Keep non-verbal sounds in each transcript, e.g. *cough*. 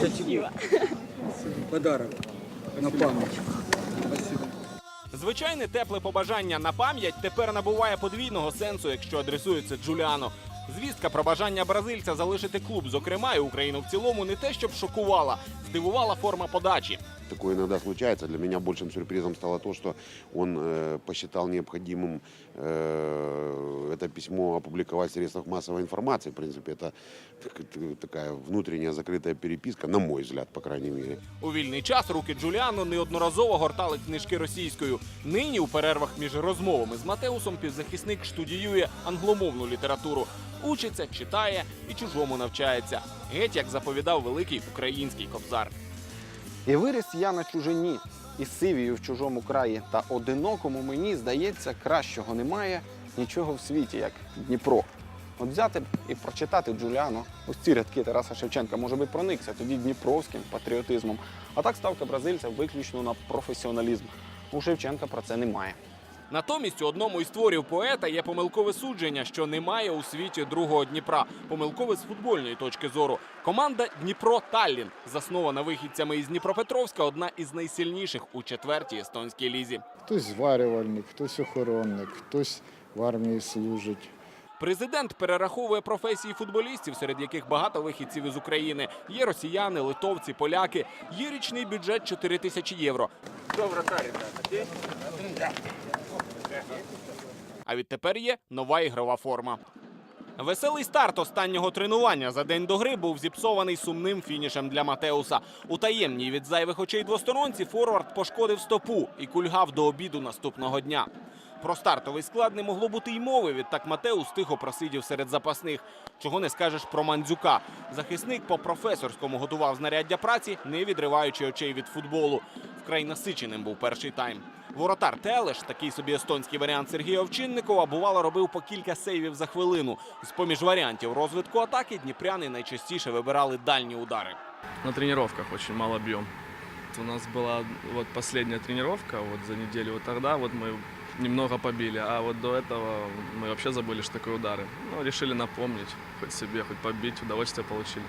Это тебе. Подарок на память. Спасибо. Звичайне тепле побажання на пам'ять тепер набуває подвійного сенсу, якщо адресується Джуліано. Звістка про бажання бразильця залишити клуб, зокрема і Україну в цілому, не те, щоб шокувала, здивувала форма подачі Такое иногда случается. Для меня большим сюрпризом стало то, что он э, посчитал необходимым э, это письмо опубликовать в средствах массовой информации. В принципе, это так- т- такая внутренняя закрытая переписка, на мой взгляд, по крайней мере. У вільний час руки Джуліано неодноразово гортали книжки російською. Нині у перервах між розмовами з Матеусом півзахисник студіює англомовну літературу. Учиться, читає і чужому навчається. Геть як заповідав великий український кобзар. І виріс я на чужині, і сивію в чужому краї, та одинокому мені здається, кращого немає нічого в світі, як Дніпро. От взяти і прочитати Джуліано, ось ці рядки Тараса Шевченка, може би проникся тоді дніпровським патріотизмом. А так ставка бразильця виключно на професіоналізм. У Шевченка про це немає. Натомість у одному із творів поета є помилкове судження, що немає у світі другого Дніпра. Помилкове з футбольної точки зору. Команда Дніпро Таллін, заснована вихідцями із Дніпропетровська, одна із найсильніших у четвертій естонській лізі. Хтось зварювальник, хтось охоронник, хтось в армії служить. Президент перераховує професії футболістів, серед яких багато вихідців із України. Є росіяни, литовці, поляки. Є річний бюджет 4 тисячі євро. А відтепер є нова ігрова форма. Веселий старт останнього тренування за день до гри був зіпсований сумним фінішем для Матеуса. У таємній від зайвих очей двосторонці форвард пошкодив стопу і кульгав до обіду наступного дня. Про стартовий склад не могло бути й мови. Відтак Матеус тихо просидів серед запасних. Чого не скажеш про Мандзюка. Захисник по професорському готував знаряддя праці, не відриваючи очей від футболу Вкрай насиченим був перший тайм. Воротар Телеш, такий собі естонський варіант Сергія Овчинникова, бувало робив по кілька сейвів за хвилину. З поміж варіантів розвитку атаки дніпряни найчастіше вибирали дальні удари. На тренировках очень мало бьем. У нас была вот последняя тренировка вот за неделю. Вот тогда вот мы немного побили, а вот до этого мы вообще забыли, что такое удары. Ну, решили напомнить, хоть себе, хоть побить, удовольствие получили.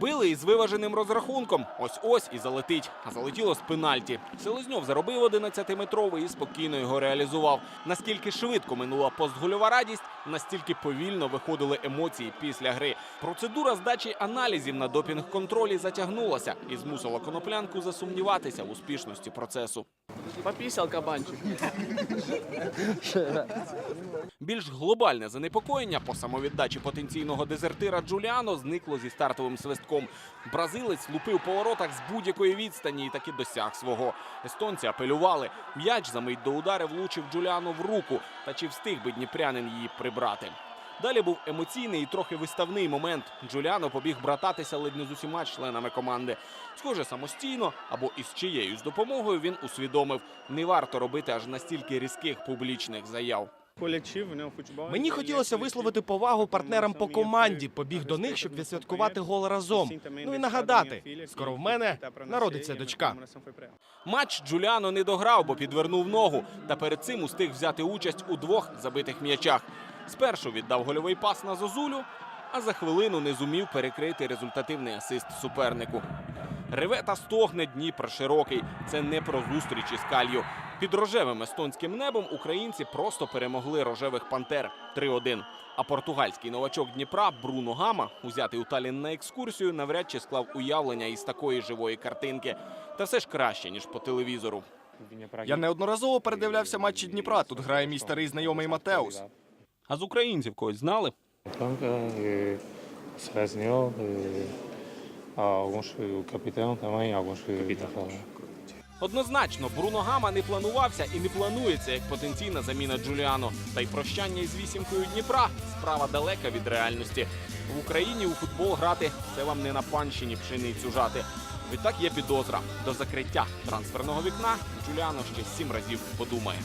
Били із виваженим розрахунком. Ось ось і залетить. А залетіло з пенальті. Селезньов заробив 11-метровий і спокійно його реалізував. Наскільки швидко минула постгольова радість, настільки повільно виходили емоції після гри. Процедура здачі аналізів на допінг-контролі затягнулася і змусила коноплянку засумніватися в успішності процесу. Пописал кабанчик. *laughs* Більш глобальне занепокоєння по самовіддачі потенційного дезертира Джуліано зникло зі стартовим свистком. Бразилець лупив по воротах з будь-якої відстані і таки досяг свого. Естонці апелювали. М'яч за мить до удари влучив Джуліано в руку. Та чи встиг би дніпрянин її прибрати? Далі був емоційний і трохи виставний момент. Джуліано побіг брататися ледь не з усіма членами команди. Схоже, самостійно або із чиєюсь допомогою він усвідомив, не варто робити аж настільки різких публічних заяв. Мені хотілося висловити повагу партнерам по команді. Побіг до них, щоб відсвяткувати гол разом. Ну і нагадати, скоро в мене народиться дочка. Матч Джуліано не дограв, бо підвернув ногу. Та перед цим устиг взяти участь у двох забитих м'ячах. Спершу віддав гольовий пас на Зозулю, а за хвилину не зумів перекрити результативний асист супернику. Реве та стогне Дніпр широкий. Це не про зустріч із Калью. Під рожевим естонським небом українці просто перемогли рожевих пантер 3-1. А португальський новачок Дніпра Бруно Гама, узятий у Талін на екскурсію, навряд чи склав уявлення із такої живої картинки. Та все ж краще ніж по телевізору. Я неодноразово передивлявся матчі Дніпра. Тут грає мій старий знайомий Матеус. А з українців когось знали? Eh, o capitão também, alguns capitão. Однозначно, Бруно Гама не планувався і не планується як потенційна заміна Джуліано. Та й прощання із вісімкою Дніпра справа далека від реальності. В Україні у футбол грати це вам не на панщині пшеницю жати. Відтак є підозра. До закриття трансферного вікна Джуліано ще сім разів подумає.